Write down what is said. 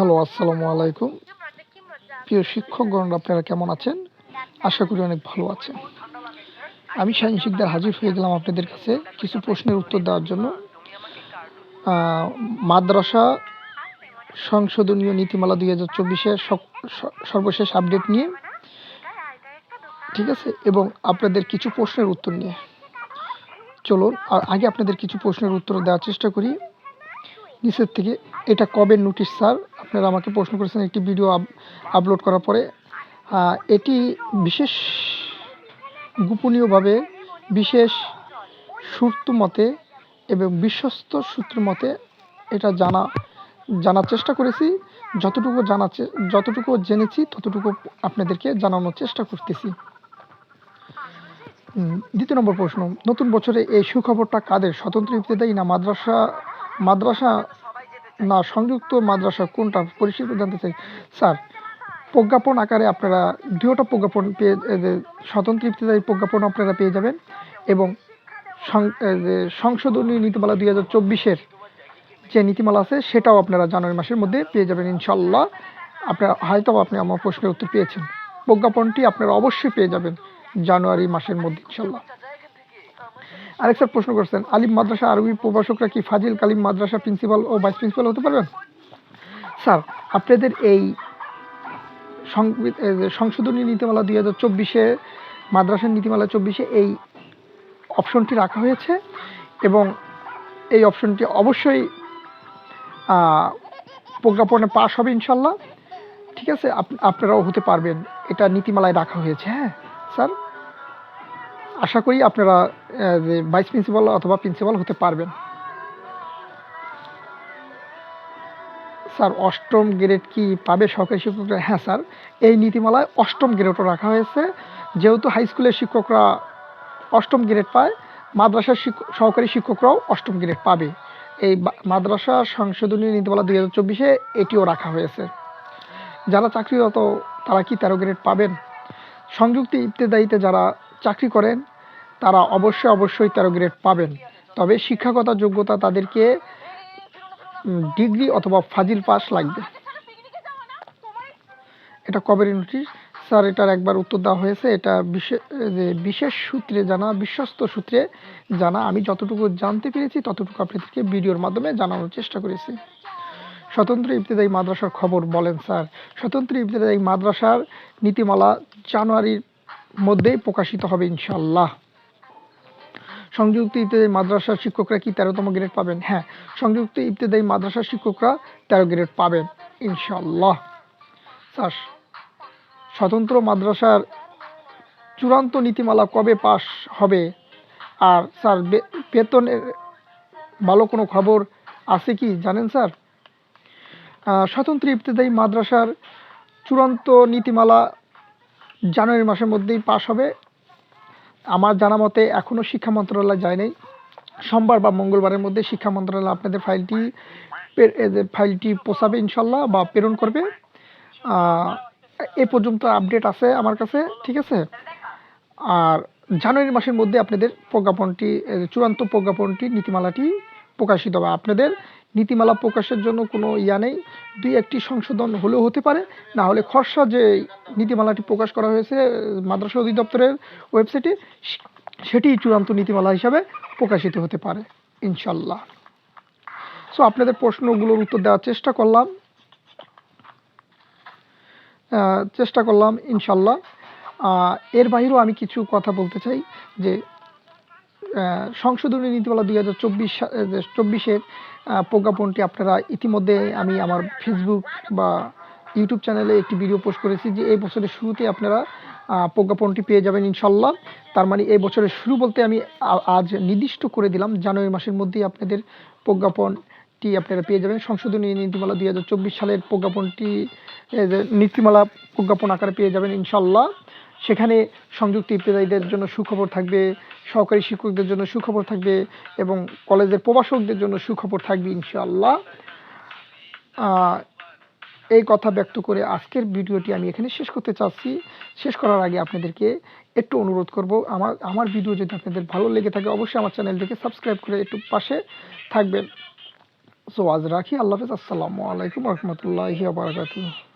Hello, আসসালামু আলাইকুম। প্রিয় শিক্ষকগণ আপনারা কেমন আছেন? আশা করি অনেক ভালো আছেন। আমি শাহিন শিকদার হাজির হয়ে গেলাম আপনাদের কাছে কিছু প্রশ্নের উত্তর দেওয়ার জন্য। মাদ্রাসা সংশোধনীয় নীতিমালা দুই হাজার চব্বিশের সর্বশেষ আপডেট নিয়ে। ঠিক আছে? এবং আপনাদের কিছু প্রশ্নের উত্তর নিয়ে। চলুন, আর আগে আপনাদের কিছু প্রশ্নের উত্তর দেওয়ার চেষ্টা করি। নিচের থেকে, এটা কবে নোটিশ, স্যার? আপনারা আমাকে প্রশ্ন করেছেন একটি ভিডিও আপলোড করার পরে এটি বিশেষ গোপনীয়ভাবে বিশেষ সূত্র মতে এবং বিশ্বস্ত সূত্র মতে এটা জানা, জানার চেষ্টা করেছি। যতটুকু জানা যতটুকু জেনেছি, ততটুকু আপনাদেরকে জানানোর চেষ্টা করতেছি। দ্বিতীয় নম্বর প্রশ্ন। নতুন বছরে এই সুখবরটা কাদের? স্বতন্ত্র ইবতেদায়ী না মাদ্রাসা মাদ্রাসা না, সংযুক্ত মাদ্রাসা কোনটা? পরিস্থিতি জানতে চাই, স্যার, প্রজ্ঞাপন আকারে আপনারা দুটো প্রজ্ঞাপন পেয়ে স্বতন্ত্র প্রজ্ঞাপন আপনারা পেয়ে যাবেন এবং সংশোধনী নীতিমালা দুই হাজার চব্বিশের যে নীতিমালা আছে, সেটাও আপনারা জানুয়ারি মাসের মধ্যে পেয়ে যাবেন ইনশাল্লাহ আপনারা, হয়তো আপনি আমার প্রশ্নের উত্তর পেয়েছেন। প্রজ্ঞাপনটি আপনারা অবশ্যই পেয়ে যাবেন জানুয়ারি মাসের মধ্যে ইনশাল্লাহ আরেক স্যার প্রশ্ন করছেন, আলিম মাদ্রাসা আরবি প্রভাষকরা কি ফাজিল কালিম মাদ্রাসা প্রিন্সিপাল ও ভাইস প্রিন্সিপাল হতে পারবেন? স্যার, আপনাদের এই সংশোধনী নীতিমালা দুই হাজার চব্বিশে, মাদ্রাসার নীতিমালা চব্বিশে এই অপশনটি রাখা হয়েছে এবং এই অপশনটি অবশ্যই প্রজ্ঞাপনে পাশ হবে ইনশাল্লাহ ঠিক আছে? আপ- আপনারাও হতে পারবেন। এটা নীতিমালায় রাখা হয়েছে হ্যাঁ? স্যার, আশা করি আপনারা ভাইস প্রিন্সিপাল অথবা প্রিন্সিপাল হতে পারবেন। স্যার, অষ্টম গ্রেড কি পাবে সরকারি শিক্ষকরা? হ্যাঁ স্যার, এই নীতিমালায় অষ্টম গ্রেডও রাখা হয়েছে। যেহেতু হাই স্কুলের শিক্ষকরা অষ্টম গ্রেড পায়, মাদ্রাসার সহকারী শিক্ষকরাও অষ্টম গ্রেড পাবে। এই মাদ্রাসা সংশোধনী নীতিমালা দুই হাজার চব্বিশে এটিও রাখা হয়েছে। যারা চাকরিরত, তারা কি তেরো গ্রেড পাবেন? সংযুক্ত ইবতেদায়ীতে যারা চাকরি করেন তারা অবশ্যই অবশ্যই তেরো গ্রেড পাবেন। তবে শিক্ষাগত যোগ্যতা তাদেরকে ডিগ্রি অথবা ফাজিল পাস লাগবে। এটা কবে নোটিশ স্যার, এটার একবার উত্তর দেওয়া হয়েছে। এটা বিশেষ বিশেষ সূত্রে জানা, বিশ্বস্ত সূত্রে জানা। আমি যতটুকু জানতে পেরেছি, ততটুকু আপনাদেরকে ভিডিওর মাধ্যমে জানানোর চেষ্টা করেছি। স্বতন্ত্র ইবতেদায়ী মাদ্রাসার খবর বলেন স্যার। স্বতন্ত্র ইবতেদায়ী মাদ্রাসার নীতিমালা জানুয়ারির মধ্যেই প্রকাশিত হবে ইনশাল্লাহ সংযুক্ত ইবতেদায়ী মাদ্রাসার শিক্ষকরা কি তেরোতম গ্রেড পাবেন? হ্যাঁ সংযুক্ত ইবতেদায়ী মাদ্রাসার শিক্ষকরা তেরো গ্রেড পাবেন ইনশাল্লাহ স্যার, স্বতন্ত্র মাদ্রাসার চূড়ান্ত নীতিমালা কবে পাশ হবে? আর স্যার বেতনের ভালো কোনো খবর আছে কি? জানেন স্যার? স্বতন্ত্র ইবতেদায়ী মাদ্রাসার চূড়ান্ত নীতিমালা জানুয়ারি মাসের মধ্যেই পাশ হবে। আমার জানা মতে এখনও শিক্ষা মন্ত্রণালয় যায় নাই সোমবার বা মঙ্গলবারের মধ্যে শিক্ষা মন্ত্রণালয় আপনাদের ফাইলটি ফাইলটি পোষাবে ইনশাল্লাহ বা প্রেরণ করবে। এ পর্যন্ত আপডেট আছে আমার কাছে, ঠিক আছে? আর জানুয়ারি মাসের মধ্যে আপনাদের প্রজ্ঞাপনটি চূড়ান্ত প্রজ্ঞাপনটি, নীতিমালাটি প্রকাশিত হবে। আপনাদের নীতিমালা প্রকাশের জন্য কোনো ইয়া নেই। দুই, একটি সংশোধন হলেও হতে পারে। না হলে খরসা যে নীতিমালাটি প্রকাশ করা হয়েছে মাদ্রাসা অধিদপ্তরের ওয়েবসাইটে সেটি চূড়ান্ত নীতিমালা হিসাবে প্রকাশিত হতে পারে, ইনশাল্লাহ। সো আপনাদের প্রশ্নগুলোর উত্তর দেওয়ার চেষ্টা করলাম। চেষ্টা করলাম, ইনশাল্লাহ। এর বাইরেও আমি কিছু কথা বলতে চাই, যে সংশোধনী নীতিমালা দুই হাজার চব্বিশ চব্বিশের প্রজ্ঞাপনটি আপনারা ইতিমধ্যে আমি আমার ফেসবুক বা ইউটিউব চ্যানেলে একটি ভিডিও পোস্ট করেছি যে এই বছরের শুরুতে আপনারা প্রজ্ঞাপনটি পেয়ে যাবেন ইনশাল্লাহ। তার মানে এই বছরের শুরু বলতে আমি আজ নির্দিষ্ট করে দিলাম, জানুয়ারি মাসের মধ্যেই আপনাদের প্রজ্ঞাপনটি আপনারা পেয়ে যাবেন। সংশোধনী নীতিমালা দুই হাজার চব্বিশ সালের প্রজ্ঞাপনটি নীতিমালা প্রজ্ঞাপন আকারে পেয়ে যাবেন ইনশাল্লাহ। সেখানে সংযুক্ত ইবতেদায়ীদের জন্য সুখবর থাকবে, সহকারী শিক্ষকদের জন্য সুখবর থাকবে এবং কলেজের প্রভাষকদের জন্য সুখবর থাকবে ইনশাআল্লাহ। এই কথা ব্যক্ত করে আজকের ভিডিওটি আমি এখানে শেষ করতে চাচ্ছি। শেষ করার আগে আপনাদেরকে একটু অনুরোধ করব, আমার আমার ভিডিও যদি আপনাদের ভালো লেগে থাকে অবশ্যই আমার চ্যানেলটিকে সাবস্ক্রাইব করে একটু পাশে থাকবেন। সো আজ রাখি, আল্লাহ হাফিজ, আসসালামু আলাইকুম রহমতুল্লাহি বারাকাতুহ।